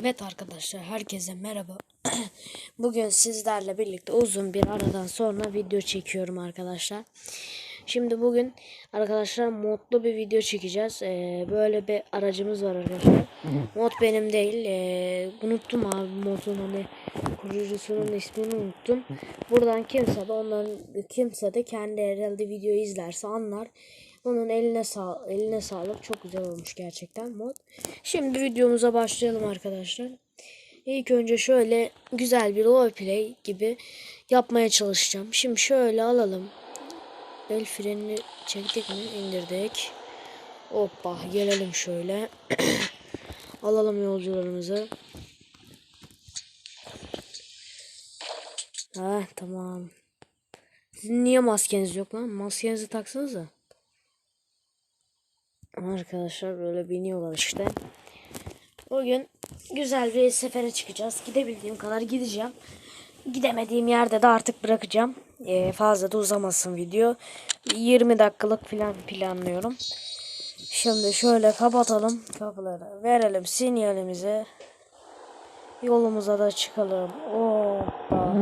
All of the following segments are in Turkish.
Evet arkadaşlar herkese merhaba. Bugün sizlerle birlikte uzun bir aradan sonra video çekiyorum arkadaşlar. Şimdi bugün arkadaşlar modlu bir video çekeceğiz. Ee, böyle bir aracımız var arkadaşlar. Mod benim değil. Ee, unuttum abi modun hani kurucusunun ismini unuttum. Buradan kimse de onların kimse de kendi herhalde videoyu izlerse anlar. Onun eline sağ eline sağlık. Çok güzel olmuş gerçekten mod. Şimdi videomuza başlayalım arkadaşlar. İlk önce şöyle güzel bir roleplay gibi yapmaya çalışacağım. Şimdi şöyle alalım. El frenini çektik mi? İndirdik. Hoppa gelelim şöyle. alalım yolcularımızı. Ha tamam. Sizin niye maskeniz yok lan? Maskenizi taksanıza. Arkadaşlar böyle biniyorlar işte. Bugün güzel bir sefere çıkacağız. Gidebildiğim kadar gideceğim. Gidemediğim yerde de artık bırakacağım. Ee, fazla da uzamasın video. 20 dakikalık falan planlıyorum. Şimdi şöyle kapatalım kapıları. Verelim sinyalimizi. Yolumuza da çıkalım. Hoppa.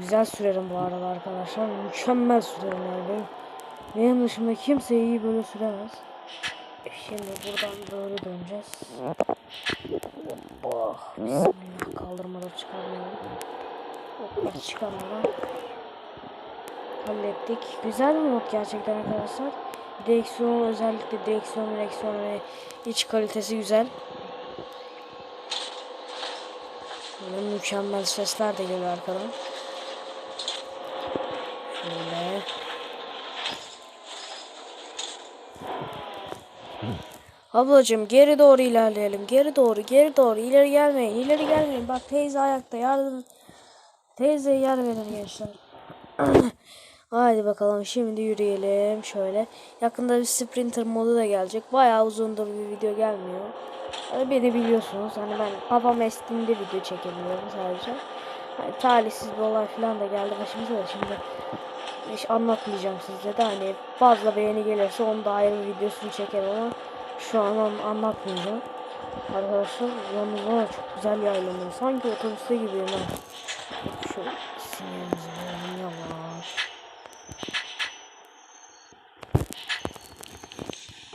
Güzel sürerim bu arada arkadaşlar. Mükemmel sürerim yani. Benim, dışımda kimse iyi böyle süremez. Şimdi buradan böyle döneceğiz. Oh, bismillah kaldırmadan çıkarmayalım. Hoppa çıkarmadan. Hallettik. Güzel bir mod gerçekten arkadaşlar. Direksiyon özellikle direksiyon direksiyon ve iç kalitesi güzel. Böyle mükemmel sesler de geliyor arkadan. Şöyle. Ablacığım geri doğru ilerleyelim. Geri doğru, geri doğru. İleri gelmeyin, ileri gelmeyin. Bak teyze ayakta yardım. Teyze yer verin gençler. Haydi bakalım şimdi yürüyelim şöyle. Yakında bir sprinter modu da gelecek. Bayağı uzundur bir video gelmiyor. Yani beni biliyorsunuz. Hani ben babam estiğinde video çekebiliyorum sadece. Hani talihsiz bir olay falan da geldi başımıza da şimdi hiç anlatmayacağım size de hani fazla beğeni gelirse onu da ayrı bir videosunu çekerim ama şu an anlatmayacağım. Arkadaşlar yalnız var ya, çok güzel yaylanıyor. Sanki otobüste gibiyim ha. Şu sinyalimizi verelim yavaş.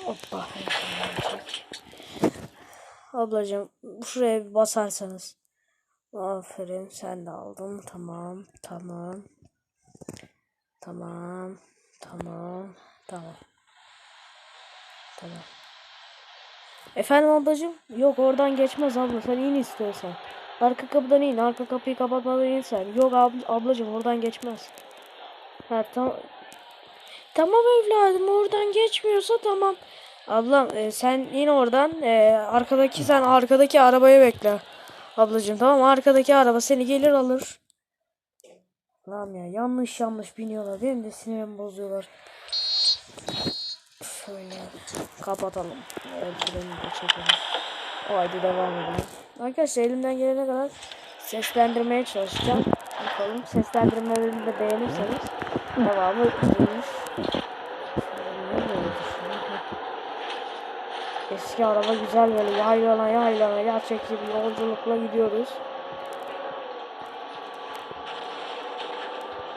Hoppa. çek. Ablacığım şuraya bir basarsanız. Aferin sen de aldın. Tamam. Tamam. Tamam. Tamam. Tamam. Tamam. Efendim ablacığım? Yok oradan geçmez abla. Sen in istiyorsan. Arka kapıdan in. Arka kapıyı kapatmadan in sen. Yok ab ablacığım oradan geçmez. Ha tamam. Tamam evladım oradan geçmiyorsa tamam. Ablam e, sen in oradan. E, arkadaki sen arkadaki arabayı bekle. Ablacığım tamam arkadaki araba seni gelir alır. Lan ya yanlış yanlış biniyorlar. Benim de sinirimi bozuyorlar. Şöyle kapatalım. Ölçülerini de çekelim. Haydi devam edelim. Arkadaşlar elimden gelene kadar seslendirmeye çalışacağım. Bakalım seslendirmelerimi de beğenirseniz devamı gelir. Eski araba güzel böyle yaylana yaylana gerçekçi bir yolculukla gidiyoruz.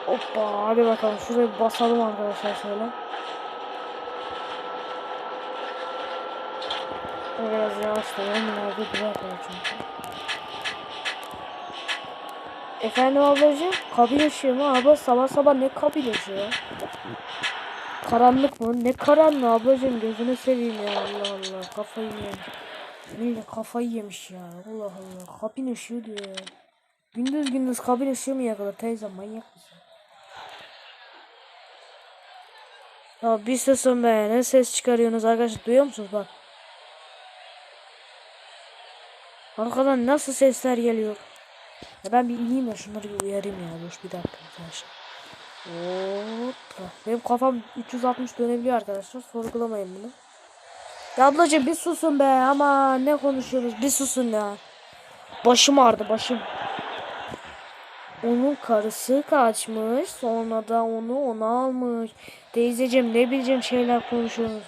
Hoppa hadi bakalım şuraya bir basalım arkadaşlar şöyle. Biraz yavaşlayalım ileride duraklar çünkü. Efendim ablacığım kabin ışığı mı? Abla sabah sabah ne kabin ışığı? Karanlık mı? Ne karanlığı ablacığım gözünü seveyim ya Allah Allah kafayı yemiş. Neyle kafayı yemiş ya Allah Allah kabin ışığı diyor ya. Gündüz gündüz kabin ışığı mı yakılır teyze manyak mısın? Ya bir susun be ne ses çıkarıyorsunuz arkadaşlar duyuyor musunuz bak. Arkadan nasıl sesler geliyor? Ya ben bir ineyim de şunları bir uyarayım ya. Dur bir dakika arkadaşlar. Hoppa. Benim kafam 360 dönebiliyor arkadaşlar. Sorgulamayın bunu. Ya ablacığım bir susun be ama ne konuşuyoruz bir susun ya. Başım ağrıdı başım. Onun karısı kaçmış. Sonra da onu ona almış. Teyzeciğim ne bileceğim şeyler konuşuyorsunuz.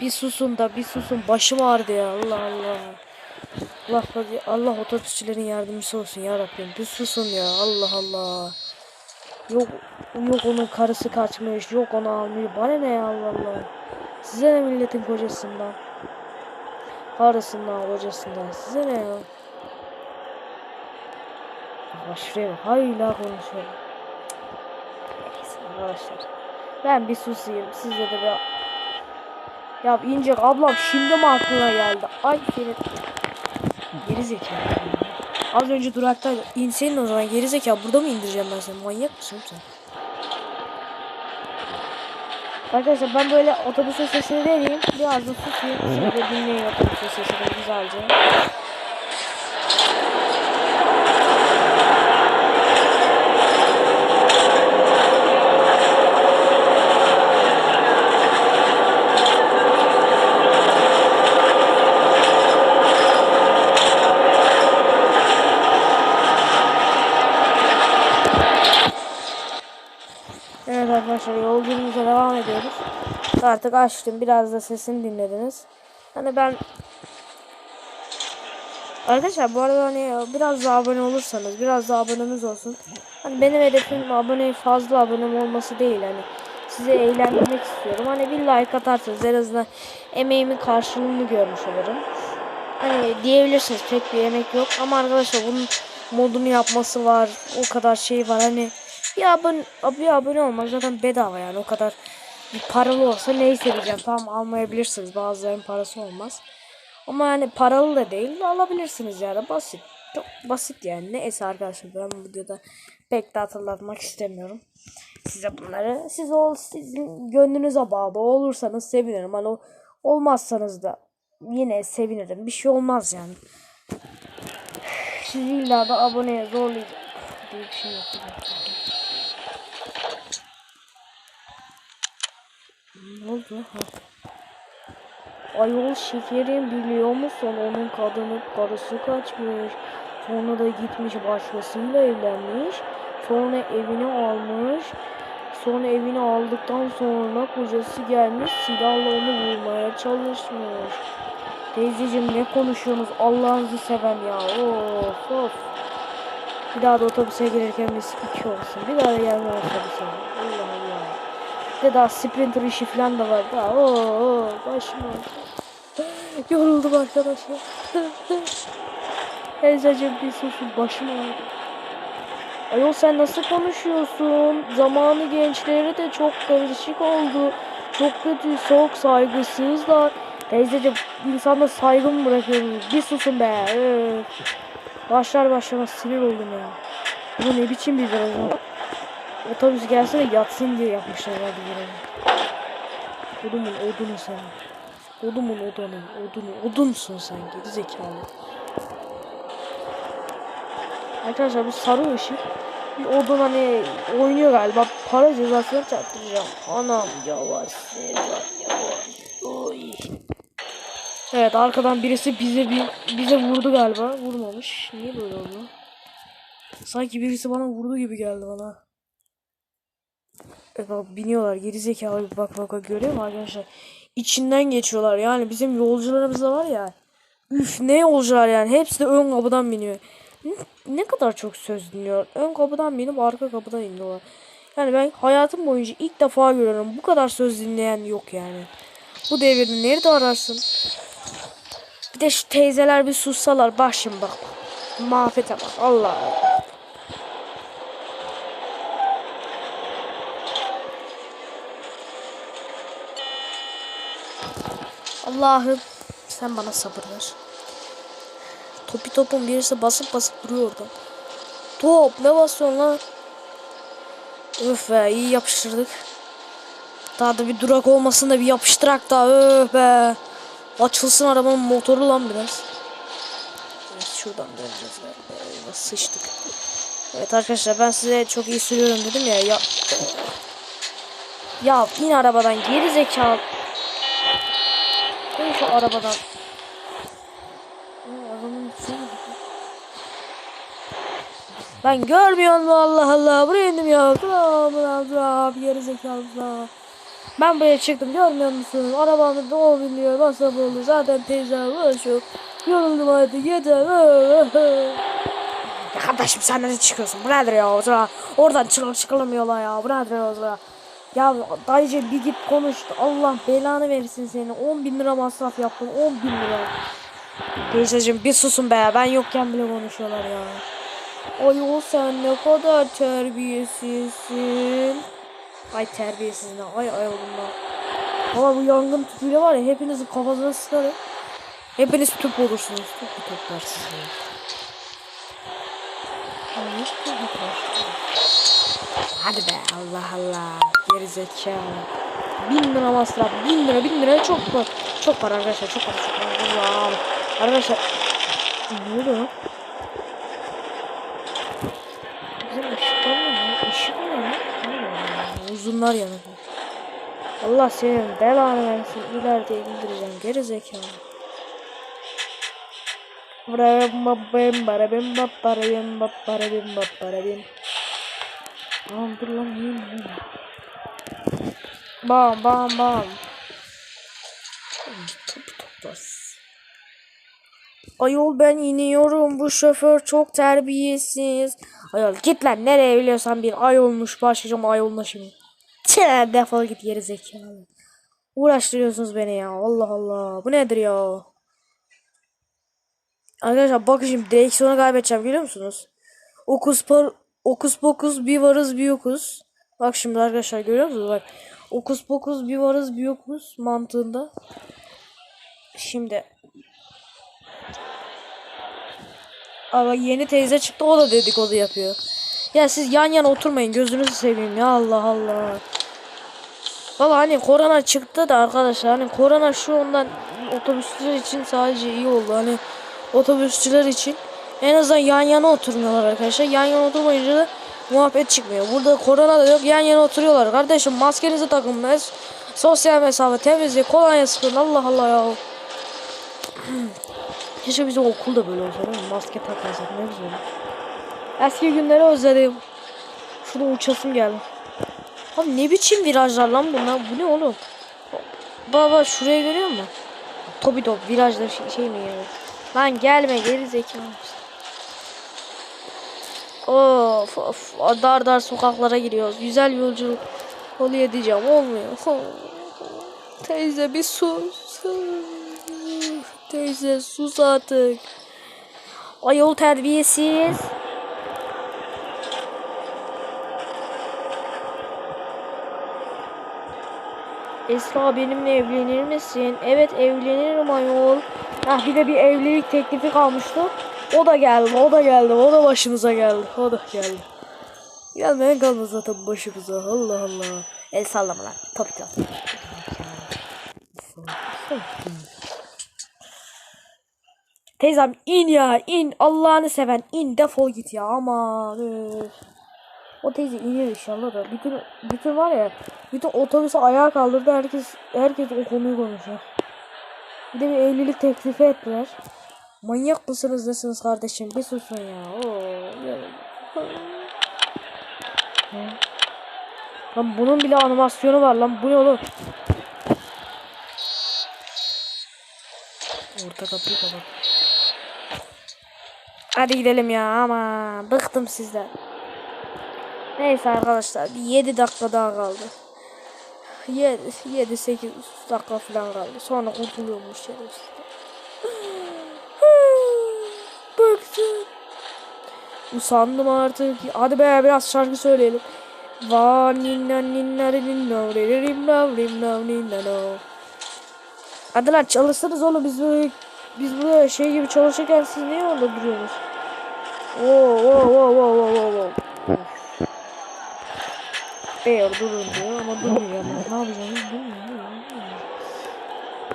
Bir susun da bir susun. Başım ağrıdı ya Allah Allah. Allah Allah otobüsçülerin yardımcısı olsun ya Rabbim. Bir susun ya Allah Allah. Yok yok onun karısı kaçmış. Yok onu almıyor. Bana ne ya Allah Allah. Size ne milletin kocasından. Karısından kocasından. Size ne ya. Bak. Hala konuşuyor. Neyse arkadaşlar. Ben bir susayım. Siz de bir... Ya ince ablam şimdi mi aklına geldi? Ay senin... Geri zekalı. Az önce duraktaydı. İnsenin o zaman geri zekalı. Burada mı indireceğim ben seni? Manyak mısın sen? Arkadaşlar ben böyle otobüsün sesini vereyim. Biraz da susayım. Siz de dinleyin otobüsün sesini güzelce. Evet arkadaşlar yolculuğumuza devam ediyoruz. Artık açtım. Biraz da sesini dinlediniz. Hani ben Arkadaşlar bu arada hani biraz da abone olursanız biraz da abonemiz olsun. Hani benim hedefim abone fazla abonem olması değil hani sizi eğlendirmek istiyorum. Hani bir like atarsanız en azından emeğimin karşılığını görmüş olurum. Hani diyebilirsiniz pek bir emek yok ama arkadaşlar bunun modunu yapması var. O kadar şey var hani bir abone, bir abone olmak zaten bedava yani o kadar paralı olsa neyse diyeceğim tamam almayabilirsiniz bazılarının parası olmaz. Ama yani paralı da değil alabilirsiniz yani basit. Çok basit yani. Neyse arkadaşlar ben bu videoda pek de hatırlatmak istemiyorum. Size bunları. Siz ol sizin gönlünüze bağlı olursanız sevinirim. Hani o- olmazsanız da yine sevinirim. Bir şey olmaz yani. Sizi illa da aboneye zorlayacak. diye bir şey yok. Oldu? Ha. Ayol şekerim biliyor musun onun kadını karısı kaçmış. Sonra da gitmiş başkasıyla evlenmiş. Sonra evini almış. Sonra evini aldıktan sonra kocası gelmiş silahla onu vurmaya çalışmış. Teyzeciğim ne konuşuyorsunuz Allah'ınızı seven ya. Of of. Bir daha da otobüse gelirken biz iki olsun. Bir daha da gelme otobüse. Allah Allah. Bir de daha sprinter işi falan da var. Daha oo başım. Yoruldum arkadaşlar. Teyzeciğim bir susun başım ağrıyor. Ayol sen nasıl konuşuyorsun? Zamanı gençleri de çok karışık oldu. Çok kötü, soğuk, saygısızlar. Teyzeciğim insanda saygı mı bırakıyorsunuz? Bir susun be. Başlar başlamaz sinir oldum ya. Bu ne biçim bir viraj o? Otobüs gelse de yatsın diye yapmışlar ya bir virajı. Odumun odunu sen. Odumun odunu, odunu, odunsun sen geri zekalı. Arkadaşlar bu sarı ışık bir odun hani oynuyor galiba. Para cezasına çarptıracağım. Anam yavaş Sevcan yavaş. Oy. Evet arkadan birisi bize bir bize vurdu galiba. Vurmamış. Niye böyle oldu? Sanki birisi bana vurdu gibi geldi bana. Bak biniyorlar gerizekalı bir bak bak görüyor musun arkadaşlar? İçinden geçiyorlar yani bizim yolcularımız da var ya. Üf ne yolcular yani hepsi de ön kapıdan biniyor. Ne, ne kadar çok söz dinliyor. Ön kapıdan binip arka kapıdan iniyorlar. Yani ben hayatım boyunca ilk defa görüyorum. Bu kadar söz dinleyen yok yani. Bu devirde nerede ararsın? Bir de şu teyzeler bir sussalar bak şimdi bak. Mahvete bak Allah Allah'ım sen bana sabır ver. Topi topun birisi basıp basıp duruyor. Top ne basıyorsun lan? Öf be iyi yapıştırdık. Daha da bir durak olmasın da bir yapıştırak da öf be. Açılsın arabanın motoru lan biraz. Evet, şuradan döneceğiz galiba. Sıçtık. Evet arkadaşlar ben size çok iyi sürüyorum dedim ya. Ya, ya in arabadan geri zekalı. Şu arabadan. Ben görmüyor mu Allah Allah buraya indim ya. Bla bir geri zekalı. Ben buraya çıktım görmüyor musun? Arabamda da o biliyor nasıl oldu zaten teyze uğraşıyor. Yoruldum hadi yeter. Ya kardeşim sen nereye çıkıyorsun? Bu nedir ya o sıra? Oradan çıkılamıyorlar ya. Bu nedir ya o sıra? Ya dayıcı bir git konuş. Allah belanı versin seni. 10 bin lira masraf yaptım. 10 bin lira. Teyzeciğim bir susun be. Ben yokken bile konuşuyorlar ya. Ay o sen ne kadar terbiyesizsin. Ay terbiyesiz ne? Ay ay oğlum lan. Ama bu yangın tüpüyle var ya hepinizin kafasına sıkarım. Hepiniz tüp olursunuz. Tüp bir toplar sizi. Ay, hiç tüp bitmez. Hadi be Allah Allah. Geri zekalı. Bin lira masraf. Bin lira bin lira çok var. Çok var arkadaşlar. Çok var. Çok var. Allah'ım. Arkadaşlar. Ne oluyor? Bizim ışıklar mı? ya? Işık mı? Allah, Uzunlar yanıyor. Allah senin belanı versin. İleride indireceğim. Geri zekalı. Barabim barabim barabim barabim barabim barabim Tamam dur lan yiyeyim yiyeyim. Bam bam bam. Top toplas. Ayol ben iniyorum. Bu şoför çok terbiyesiz. Ayol git lan nereye biliyorsan bir ay olmuş. Başlayacağım ay olma şimdi. Tüh, defol git geri zekalı. Uğraştırıyorsunuz beni ya. Allah Allah. Bu nedir ya? Arkadaşlar bakın şimdi direksiyonu kaybedeceğim görüyor musunuz? Okus par okus pokus bir varız bir yokuz. Bak şimdi arkadaşlar görüyor musunuz? Bak. Okus pokus bir varız bir yokuz mantığında. Şimdi. Ama yeni teyze çıktı o da dedikodu yapıyor. Ya siz yan yana oturmayın gözünüzü seveyim ya Allah Allah. Valla hani korona çıktı da arkadaşlar hani korona şu ondan otobüsçüler için sadece iyi oldu. Hani otobüsçüler için en azından yan yana oturmuyorlar arkadaşlar. Yan yana oturmayınca da muhabbet çıkmıyor. Burada korona da yok yan yana oturuyorlar. Kardeşim maskenizi takın. Mes sosyal mesafe temizlik kolonya sıkın. Allah Allah ya. Keşke bizim okulda böyle olsa değil mi? Maske takmasak ne güzel. Eski günleri özledim. Şurada uçasım geldi. Abi ne biçim virajlar lan bunlar? Bu ne oğlum? Baba şurayı görüyor musun? Topi top virajlar şey, şey mi yani? Lan gelme geri zekalı. Of of dar dar sokaklara giriyoruz. Güzel yolculuk oluyor diyeceğim olmuyor. Teyze bir sus. Teyze sus artık. Ayol terbiyesiz. Esra benimle evlenir misin? Evet evlenirim ayol. Ah bir de bir evlilik teklifi kalmıştı. O da geldi, o da geldi, o da başımıza geldi, o da geldi. Gelmeyen kalmadı zaten başımıza. Allah Allah. El sallama lan. Tabii tabii. Teyzem in ya in Allah'ını seven in defol git ya aman üf. O teyze iner inşallah da bütün bütün var ya bütün otobüsü ayağa kaldırdı herkes herkes o konuyu konuşuyor. Bir de bir evlilik teklifi ettiler. Manyak mısınız nesiniz kardeşim bir susun ya. Oo? Lan bunun bile animasyonu var lan bu ne oğlum? Orta kapıyı kapat. Hadi gidelim ya ama bıktım sizden. Neyse arkadaşlar bir 7 dakika daha kaldı. 7 7 8 dakika falan kaldı. Sonra kurtuluyormuş şerefsiz. Bıktım. Usandım artık. Hadi be biraz şarkı söyleyelim. Va ninna ninna ninna rimna rimna ninna no. Hadi lan çalışsanız oğlum biz böyle biz burada şey gibi çalışırken siz niye orada duruyorsunuz? Oo oo oo oo oo oo. Eğer durun diyor ama durmuyor ne yapacağını bilmiyorum.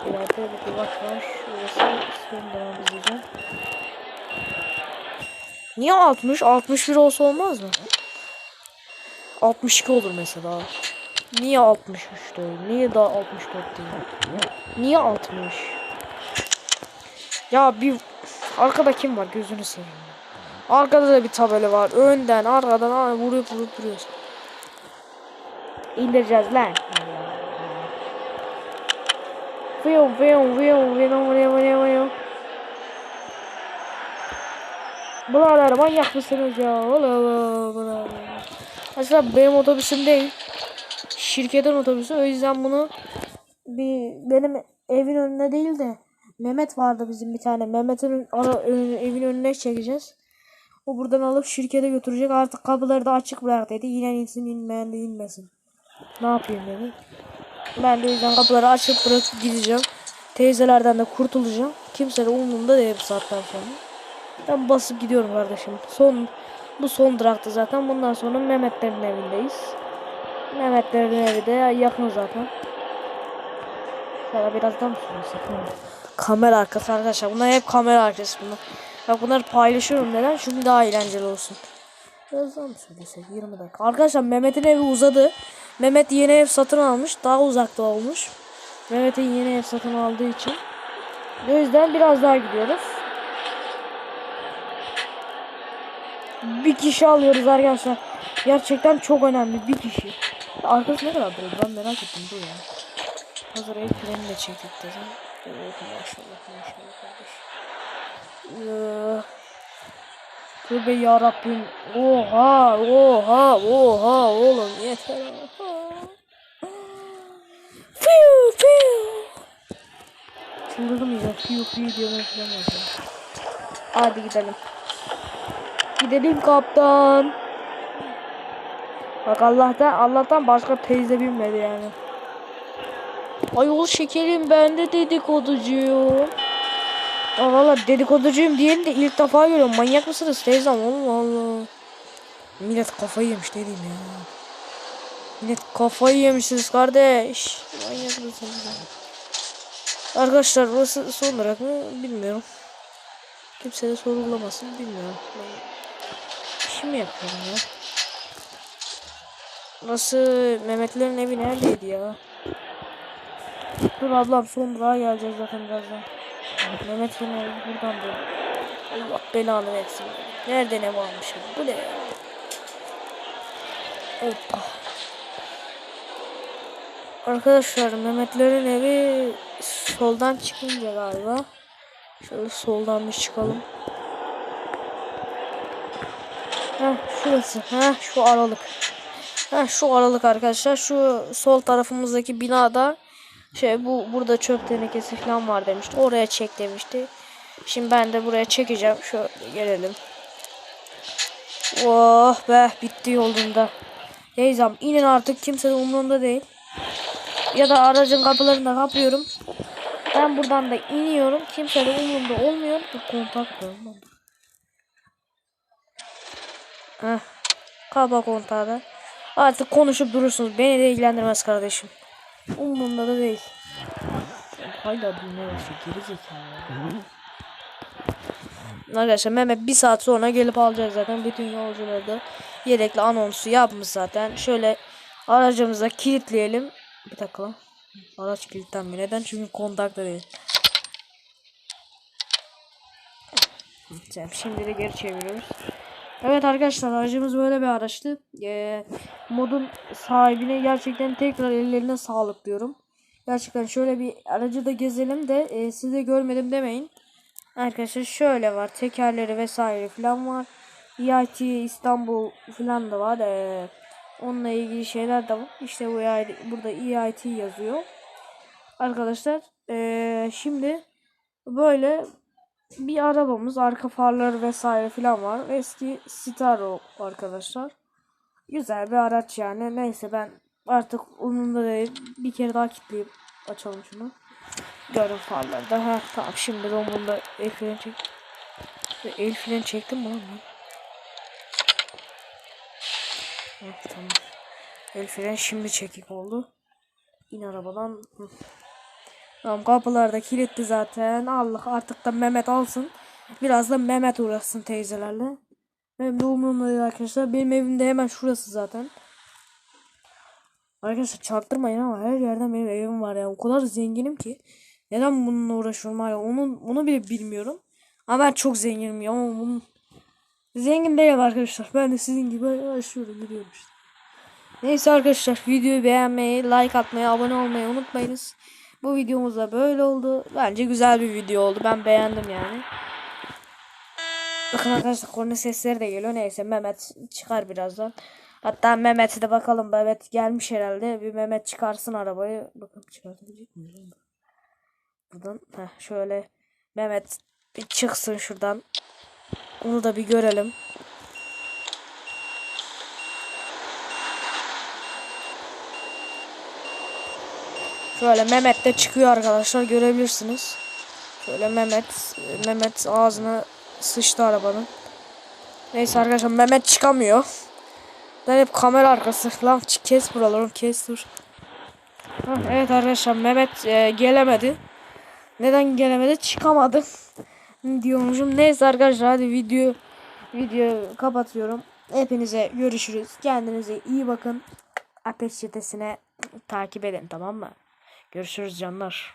İleride bir duvar var. Şurası sonradan izleyeceğim. Niye 60? 61 olsa olmaz mı? 62 olur mesela. Niye 63 değil? Niye daha 64 değil? Niye 60? Ya bir arkada kim var gözünü seveyim. Arkada da bir tabela var. Önden, arkadan aa, vurup vurup. İndireceğiz lan. Vıyım vıyım vıyım vıyım vıyım vıyım vıyım. Buralar manyak mısınız ya? Allah. Aslında benim otobüsüm değil. Şirketin otobüsü. O yüzden bunu bir benim evin önüne değil de Mehmet vardı bizim bir tane. Mehmet'in ara- evin önüne çekeceğiz. O buradan alıp şirkete götürecek. Artık kapıları da açık bırak dedi. İnen insin inmeyen de inmesin. Ne yapayım dedi. Ben de yüzden kapıları açık bırakıp gideceğim. Teyzelerden de kurtulacağım. Kimse de umurumda değil bu saatten sonra. Ben basıp gidiyorum kardeşim. Son bu son duraktı zaten. Bundan sonra Mehmetlerin evindeyiz. Mehmetlerin evi de yakın zaten. Şöyle birazdan mı? Kamera arkası arkadaşlar. Bunlar hep kamera arkası bunlar. Bak bunları paylaşıyorum neden? Çünkü daha eğlenceli olsun. Birazdan mı söylesek? 20 dakika. Arkadaşlar Mehmet'in evi uzadı. Mehmet yeni ev satın almış. Daha uzakta olmuş. Mehmet'in yeni ev satın aldığı için. O yüzden biraz daha gidiyoruz. Bir kişi alıyoruz arkadaşlar. Gerçekten çok önemli. Bir kişi. Arkası ne kadar duruyor? Ben merak ettim. Dur ya. Hazır el freni de çektik dedim. Oh maşallah maşallah kardeş. Ee, Tövbe yarabbim. Oha oha oha oğlum yeter. Fiu fiu. Çıldırdım ya. Fiu fiu diye ben. Hadi gidelim. Gidelim kaptan. Bak Allah'tan Allah'tan başka teyze binmedi yani. Ayol şekerim ben de dedikoducuyum. Aa, valla dedikoducuyum diyelim de ilk defa görüyorum. Manyak mısınız teyzem? Allah Allah. Millet kafayı yemiş ne ya. Millet kafayı yemişsiniz kardeş. Manyak mısınız? ya? Arkadaşlar burası son olarak mı bilmiyorum. Kimse de sorgulamasın bilmiyorum. Ben işimi yapıyorum ya. Nasıl Mehmetlerin evi neredeydi ya? Dur ablam son durağa geleceğiz zaten birazdan. Mehmet'in evi buradan da. Allah belanı versin. Nerede ne varmış ya? Bu ne ya? Hoppa. Arkadaşlar Mehmetlerin evi soldan çıkınca galiba. Şöyle soldan bir çıkalım. Heh şurası. Heh şu aralık. Heh şu aralık arkadaşlar. Şu sol tarafımızdaki binada şey bu burada çöp tenekesi falan var demişti. Oraya çek demişti. Şimdi ben de buraya çekeceğim. Şöyle gelelim. Oh be bitti yolunda. Teyzem inin artık kimse de umurumda değil. Ya da aracın kapılarını da kapıyorum. Ben buradan da iniyorum. Kimse de umurumda olmuyor. Bu kontak olmadı. Heh. Kaba kontağı. Artık konuşup durursunuz. Beni de ilgilendirmez kardeşim. Umurumda da değil. Hala dinlemesi geri zekalı. Arkadaşlar Mehmet bir saat sonra gelip alacak zaten. Bütün yolcuları da yedekli anonsu yapmış zaten. Şöyle aracımıza kilitleyelim. Bir dakika lan. Araç kilitlenmiyor. Neden? Çünkü kontakta değil. Şimdi de geri çeviriyoruz. Evet arkadaşlar aracımız böyle bir araçtı. Ee, modun sahibine gerçekten tekrar ellerine sağlık diyorum. Gerçekten şöyle bir aracı da gezelim de e, size görmedim demeyin. Arkadaşlar şöyle var. Tekerleri vesaire falan var. EIT İstanbul falan da var. Ee, onunla ilgili şeyler de var. İşte bu EIT burada EIT yazıyor. Arkadaşlar ee, şimdi böyle bir arabamız arka farları vesaire falan var. Eski Citaro arkadaşlar. Güzel bir araç yani. Neyse ben artık umurumda değil. Bir kere daha kilitleyip açalım şunu. Görün farları da. Ha, tamam şimdi de umurumda el freni çek. El freni çektim mi lan ben? Ha, tamam. El freni şimdi çekik oldu. İn arabadan. Tamam kapılar da kilitli zaten. Allah artık da Mehmet alsın. Biraz da Mehmet uğraşsın teyzelerle. Benim de umurumda değil arkadaşlar. Benim evim de hemen şurası zaten. Arkadaşlar çarptırmayın ama her yerden benim evim var ya. O kadar zenginim ki. Neden bununla uğraşıyorum hala onu, onu bile bilmiyorum. Ama ben çok zenginim ya. Ama bunun... Zengin değilim arkadaşlar. Ben de sizin gibi yaşıyorum gidiyorum işte. Neyse arkadaşlar videoyu beğenmeyi, like atmayı, abone olmayı unutmayınız. Bu videomuz da böyle oldu. Bence güzel bir video oldu. Ben beğendim yani. Bakın arkadaşlar korna sesleri de geliyor. Neyse Mehmet çıkar birazdan. Hatta Mehmet'e de bakalım. Mehmet gelmiş herhalde. Bir Mehmet çıkarsın arabayı. Bakın çıkartabilecek miyiz? lan? Buradan heh, şöyle Mehmet bir çıksın şuradan. Onu da bir görelim. Şöyle Mehmet de çıkıyor arkadaşlar görebilirsiniz. Şöyle Mehmet Mehmet ağzına sıçtı arabanın. Neyse arkadaşlar Mehmet çıkamıyor. Ben hep kamera arkası lan kes buraları kes dur. Evet arkadaşlar Mehmet e, gelemedi. Neden gelemedi? Çıkamadı. Diyormuşum. Neyse arkadaşlar hadi video video kapatıyorum. Hepinize görüşürüz. Kendinize iyi bakın. Ateş çetesine takip edin tamam mı? Görüşürüz canlar.